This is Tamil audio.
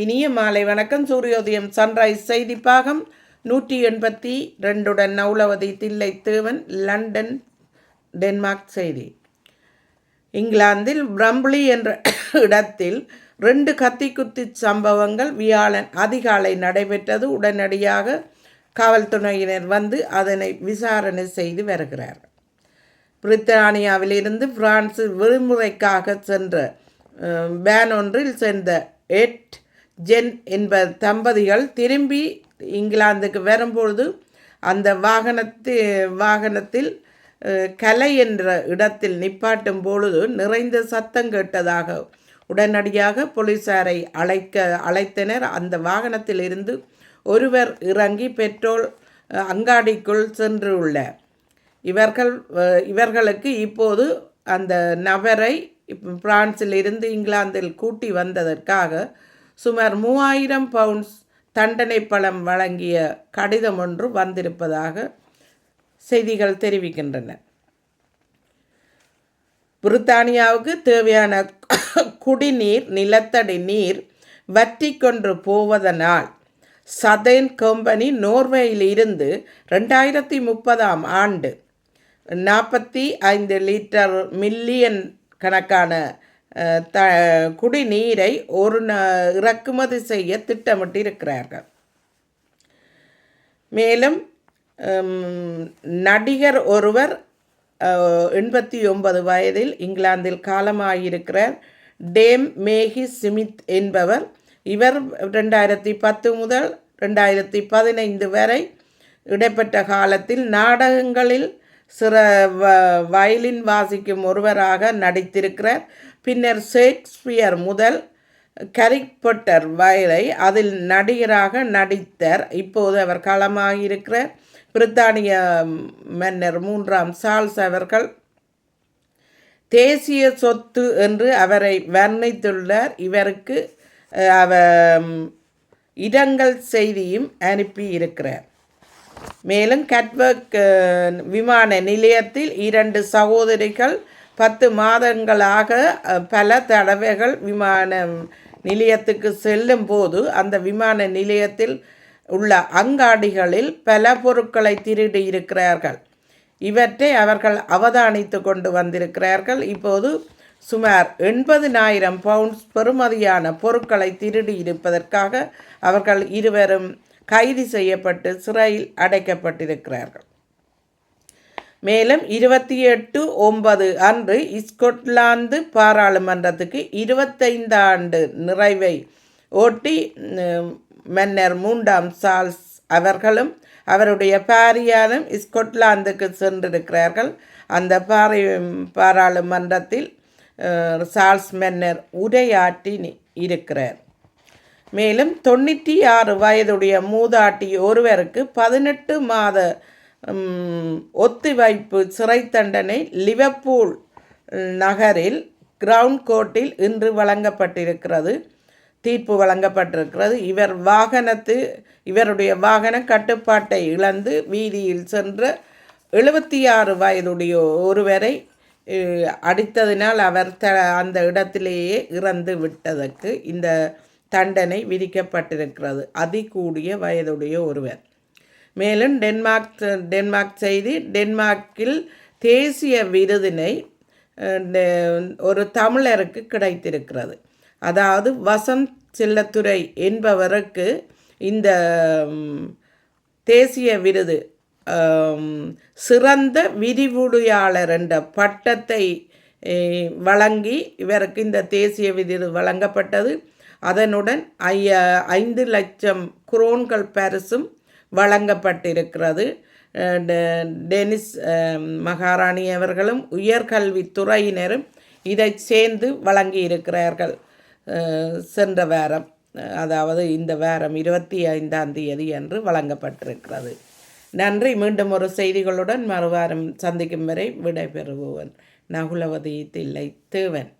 இனிய மாலை வணக்கம். சூரியோதயம் சன்ரைஸ் செய்தி பாகம் நூற்றி எண்பத்தி ரெண்டுடன் நவுலவதி தில்லை தேவன் லண்டன் டென்மார்க் செய்தி. இங்கிலாந்தில் பிரம்ப்ளி என்ற இடத்தில் ரெண்டு கத்திக்குத்தி சம்பவங்கள். வியாழன் அதிகாலை நடைபெற்றது. உடனடியாக காவல்துறையினர் வந்து அதனை விசாரணை செய்து வருகிறார். பிரித்தானியாவிலிருந்து பிரான்சு விடுமுறைக்காக சென்ற பேன் ஒன்றில் சென்ற எட் ஜென் என்ப தம்பதிகள் திரும்பி இங்கிலாந்துக்கு வரும்பொழுது அந்த வாகனத்து வாகனத்தில் கலை என்ற இடத்தில் நிப்பாட்டும் பொழுது நிறைந்த சத்தம் கேட்டதாக உடனடியாக போலீசாரை அழைக்க அழைத்தனர். அந்த வாகனத்தில் இருந்து ஒருவர் இறங்கி பெட்ரோல் அங்காடிக்குள் சென்றுள்ள இவர்கள் இவர்களுக்கு இப்போது அந்த நபரை பிரான்சில் இருந்து இங்கிலாந்தில் கூட்டி வந்ததற்காக சுமார் மூவாயிரம் பவுண்ட்ஸ் தண்டனை பழம் வழங்கிய கடிதம் ஒன்று வந்திருப்பதாக செய்திகள் தெரிவிக்கின்றன. பிரித்தானியாவுக்கு தேவையான குடிநீர் நிலத்தடி நீர் வற்றி கொன்று போவதனால் சதேன் கம்பெனி நோர்வேயில் இருந்து ரெண்டாயிரத்தி முப்பதாம் ஆண்டு நாற்பத்தி ஐந்து லிட்டர் மில்லியன் கணக்கான த குடிநீரை ஒரு ந இறக்குமதி செய்ய திட்டமிட்டிருக்கிறார்கள். மேலும் நடிகர் ஒருவர் எண்பத்தி ஒன்பது வயதில் இங்கிலாந்தில் காலமாகியிருக்கிறார் டேம் மேகி சிமித் என்பவர் இவர் ரெண்டாயிரத்தி பத்து முதல் ரெண்டாயிரத்தி பதினைந்து வரை இடைப்பட்ட காலத்தில் நாடகங்களில் சிற வயலின் வாசிக்கும் ஒருவராக நடித்திருக்கிறார். பின்னர் ஷேக்ஸ்பியர் முதல் கரிக்பொட்டர் வயலை அதில் நடிகராக நடித்தார். இப்போது அவர் களமாகியிருக்கிறார். பிரித்தானிய மன்னர் மூன்றாம் சால்ஸ் அவர்கள் தேசிய சொத்து என்று அவரை வர்ணித்துள்ளார். இவருக்கு அவ இடங்கள் செய்தியும் அனுப்பியிருக்கிறார். மேலும் கட்வர்க் விமான நிலையத்தில் இரண்டு சகோதரிகள் பத்து மாதங்களாக பல தடவைகள் விமான நிலையத்துக்கு செல்லும் போது அந்த விமான நிலையத்தில் உள்ள அங்காடிகளில் பல பொருட்களை திருடி இருக்கிறார்கள். இவற்றை அவர்கள் அவதானித்து கொண்டு வந்திருக்கிறார்கள். இப்போது சுமார் எண்பதினாயிரம் பவுண்ட்ஸ் பெறுமதியான பொருட்களை திருடி இருப்பதற்காக அவர்கள் இருவரும் கைது செய்யப்பட்டு சிறையில் அடைக்கப்பட்டிருக்கிறார்கள். மேலும் இருபத்தி எட்டு ஒன்பது அன்று ஸ்கொட்லாந்து பாராளுமன்றத்துக்கு இருபத்தைந்து ஆண்டு நிறைவை ஓட்டி மன்னர் மூன்றாம் சால்ஸ் அவர்களும் அவருடைய பாரியாரும் ஸ்கொட்லாந்துக்கு சென்றிருக்கிறார்கள். அந்த பாரி பாராளுமன்றத்தில் சால்ஸ் மன்னர் உரையாற்றி இருக்கிறார். மேலும் தொண்ணூற்றி ஆறு வயதுடைய மூதாட்டி ஒருவருக்கு பதினெட்டு மாத ஒத்திவைப்பு சிறை தண்டனை லிவர்பூல் நகரில் கிரவுண்ட் கோர்ட்டில் இன்று வழங்கப்பட்டிருக்கிறது. தீர்ப்பு வழங்கப்பட்டிருக்கிறது. இவர் வாகனத்து இவருடைய வாகன கட்டுப்பாட்டை இழந்து வீதியில் சென்ற எழுபத்தி ஆறு வயதுடைய ஒருவரை அடித்ததினால் அவர் த அந்த இடத்திலேயே இறந்து விட்டதற்கு இந்த தண்டனை விதிக்கப்பட்டிருக்கிறது. அதிகூடிய வயதுடைய ஒருவர். மேலும் டென்மார்க் டென்மார்க் செய்தி டென்மார்க்கில் தேசிய விருதினை ஒரு தமிழருக்கு கிடைத்திருக்கிறது. அதாவது வசந்த் செல்லத்துறை என்பவருக்கு இந்த தேசிய விருது சிறந்த விரிவுடையாளர் என்ற பட்டத்தை வழங்கி இவருக்கு இந்த தேசிய விருது வழங்கப்பட்டது. அதனுடன் ஐய ஐந்து லட்சம் குரோன்கள் பரிசும் வழங்கப்பட்டிருக்கிறது. டெனிஸ் மகாராணி அவர்களும் உயர்கல்வித்துறையினரும் இதை சேர்ந்து வழங்கியிருக்கிறார்கள். சென்ற வாரம் அதாவது இந்த வாரம் இருபத்தி ஐந்தாம் தேதி அன்று வழங்கப்பட்டிருக்கிறது. நன்றி. மீண்டும் ஒரு செய்திகளுடன் மறுவாரம் சந்திக்கும் வரை விடைபெறுபவன் நகுலவதி தில்லை தேவன்